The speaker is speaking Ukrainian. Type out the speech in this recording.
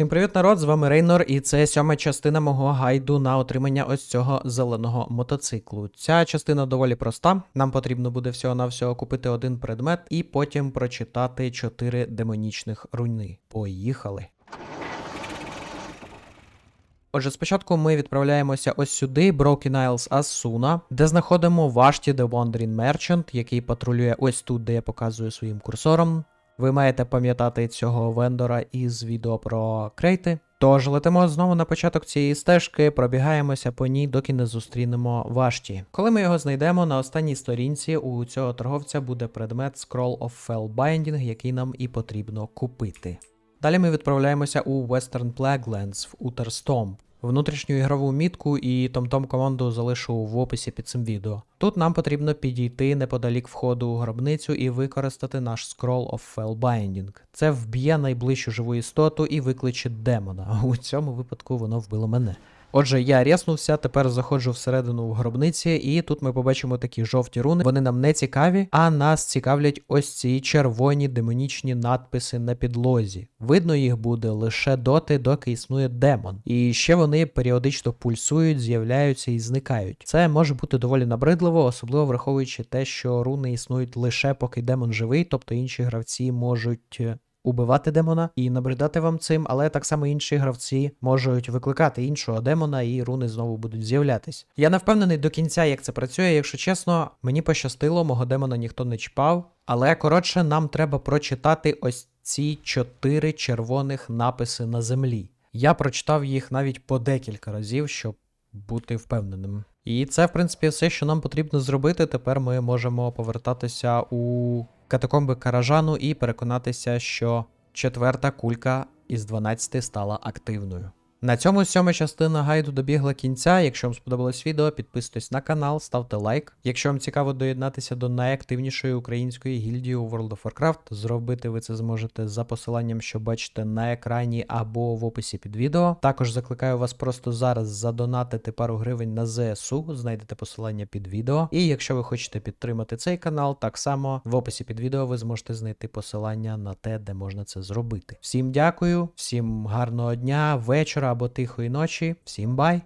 Всім привіт, народ! З вами Рейнор, і це сьома частина мого гайду на отримання ось цього зеленого мотоциклу. Ця частина доволі проста. Нам потрібно буде всього-навсього купити один предмет і потім прочитати чотири демонічних руйни. Поїхали! Отже, спочатку ми відправляємося ось сюди, Broken Isles Asuna, де знаходимо Вашті The Wandering Merchant, який патрулює ось тут, де я показую своїм курсором. Ви маєте пам'ятати цього вендора із відео про крейти. Тож летимо знову на початок цієї стежки, пробігаємося по ній, доки не зустрінемо Вашті. Коли ми його знайдемо, на останній сторінці у цього торговця буде предмет Scroll of Fell Binding, який нам і потрібно купити. Далі ми відправляємося у Western Plaguelands в Утерстом. Внутрішню ігрову мітку і TomTom команду залишу в описі під цим відео. Тут нам потрібно підійти неподалік входу у гробницю і використати наш Scroll of Fellbinding. Це вб'є найближчу живу істоту і викличе демона. У цьому випадку воно вбило мене. Отже, я ряснувся, тепер заходжу всередину в гробниці, і тут ми побачимо такі жовті руни. Вони нам не цікаві, а нас цікавлять ось ці червоні демонічні надписи на підлозі. Видно їх буде лише доти, доки існує демон. І ще вони періодично пульсують, з'являються і зникають. Це може бути доволі набридливо, особливо враховуючи те, що руни існують лише поки демон живий, тобто інші гравці можуть. Убивати демона і набридати вам цим, але так само інші гравці можуть викликати іншого демона, і руни знову будуть з'являтись. Я не впевнений до кінця, як це працює. Якщо чесно, мені пощастило, мого демона ніхто не чіпав. Але коротше, нам треба прочитати ось ці чотири червоних написи на землі. Я прочитав їх навіть по декілька разів, щоб бути впевненим. І це, в принципі, все, що нам потрібно зробити. Тепер ми можемо повертатися у катакомби Каражану і переконатися, що четверта кулька із 12 стала активною. На цьому сьома частина гайду добігла кінця. Якщо вам сподобалось відео, підписуйтесь на канал, ставте лайк. Якщо вам цікаво доєднатися до найактивнішої української гільдії у World of Warcraft, зробити ви це зможете за посиланням, що бачите на екрані або в описі під відео. Також закликаю вас просто зараз задонатити пару гривень на ЗСУ, знайдете посилання під відео. І якщо ви хочете підтримати цей канал, так само в описі під відео ви зможете знайти посилання на те, де можна це зробити. Всім дякую, всім гарного дня, вечора або тихої ночі. Всім бай!